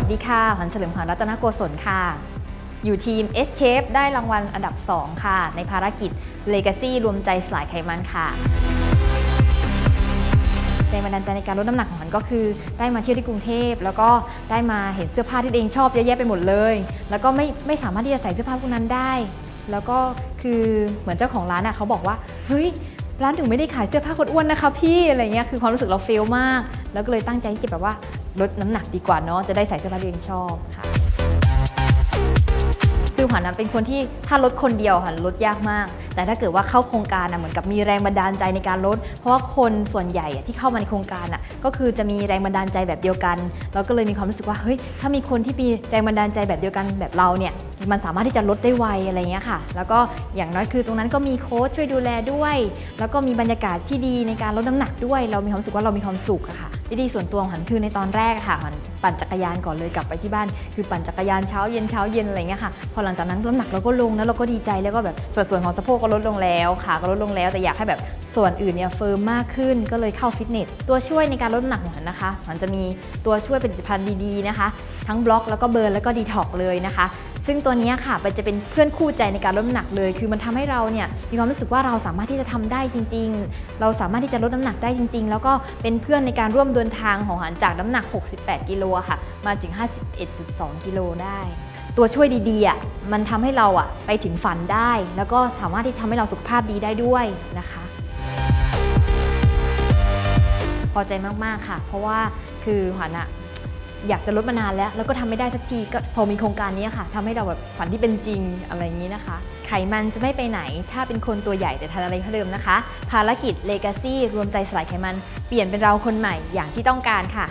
ัสดีค่ะขวัญเฉลิมขวัญรัตนโกศลค่ะ อยู่ทีม S Shape ได้รางวัลอันดับ 2 ค่ะ ในภารกิจ Legacy รวมใจสลายไขมันค่ะแรงบันดาลใจในการลดน้ำหนักของขวัญก็คือได้มาเที่ยวที่กรุงเทพ แล้วก็ได้มาเห็นเสื้อผ้าที่ตัวเองชอบเยอะแยะไปหมดเลย แล้วก็ไม่ไม่สามารถที่จะใส่เสื้อผ้าพวกนั้นได้ แล้วก็คือเหมือนเจ้าของร้านอะเขาบอกว่าเฮ้ย ร้านถึงไม่ได้ขายเสื้อผ้าคนอ้วนนะคะพี่อะไรเงี้ยคือความรู้สึกเราเฟลมาก แล้วก็เลยตั้งใจที่จะแบบว่าลดน้ำหนักดีกว่าเนาะจะได้ใส่เสื้อผ้าที่เองชอบค่ะคือขวัญนะเป็นคนที่ถ้าลดคนเดียวค่ะลดยากมาก แต่ถ้าเกิดว่าเข้าโครงการนะเหมือนกับมีแรงบันดาลใจในการลด เพราะว่าคนส่วนใหญ่อะที่เข้ามาในโครงการอะก็คือจะมีแรงบันดาลใจแบบเดียวกัน เราก็เลยมีความรู้สึกว่าเฮ้ยถ้ามีคนที่มีแรงบันดาลใจแบบเดียวกันแบบเราเนี่ย มันสามารถที่จะลดได้ไวอะไรเงี้ยค่ะ แล้วก็อย่างน้อยคือตรงนั้นก็มีโค้ชช่วยดูแลด้วย แล้วก็มีบรรยากาศที่ดีในการลดน้ำหนักด้วย เรามีความสึกว่าเรามีความสุขอะค่ะวิธีส่วนตัวของขวัญคือในตอนแรกค่ะขวัญปั่นจักรยานก่อนเลยกลับไปที่บ้าน คือปั่นจักรยานเช้าเย็นเช้าเย็นอะไรเงี้ยค่ะพอหลังจากนั้นน้ำหนักเราก็ลงแล้วเราก็ดีใจแล้วก็แบบสัดส่วนของสะโพกก็ลดลงแล้วขาก็ลดลงแล้วแต่อยากให้แบบส่วนอื่นเนี่ยเฟิร์มมากขึ้นก็เลยเข้าฟิตเนสตัวช่วยในการลดน้ำหนักของขวัญนะคะขวัญจะมีตัวช่วยผลิตภัณฑ์ดีๆนะคะ ทั้งบล็อกแล้วก็เบิร์นแล้วก็ดีท็อกเลยนะคะ ซึ่งตัวนี้ค่ะมันจะเป็นเพื่อนคู่ใจในการลดน้ำหนักเลย คือมันทำให้เราเนี่ยมีความรู้สึกว่าเราสามารถที่จะทำได้จริง ๆ เราสามารถที่จะลดน้ำหนักได้จริง ๆ แล้วก็เป็นเพื่อนในการร่วมเดินทางของหันจากน้ำหนัก 68 กิโลค่ะ มาถึง 51.2 กิโลได้ ตัวช่วยดีๆอะมันทำให้เราอะไปถึงฝันได้ แล้วก็สามารถที่ทำให้เราสุขภาพดีได้ด้วยนะคะ พอใจมากๆค่ะ เพราะว่าคือขวัญอะ อยากจะลดมานานแล้ว แล้วก็ทำไม่ได้สักทีก็พอมีโครงการนี้ค่ะทำให้เราแบบฝันที่เป็นจริงอะไรอย่างนี้นะคะ ไขมันจะไม่ไปไหน ถ้าเป็นคนตัวใหญ่แต่ทานอะไรเท่าเดิมนะคะ ภารกิจ Legacy รวมใจสลายไขมัน เปลี่ยนเป็นเราคนใหม่อย่างที่ต้องการค่ะ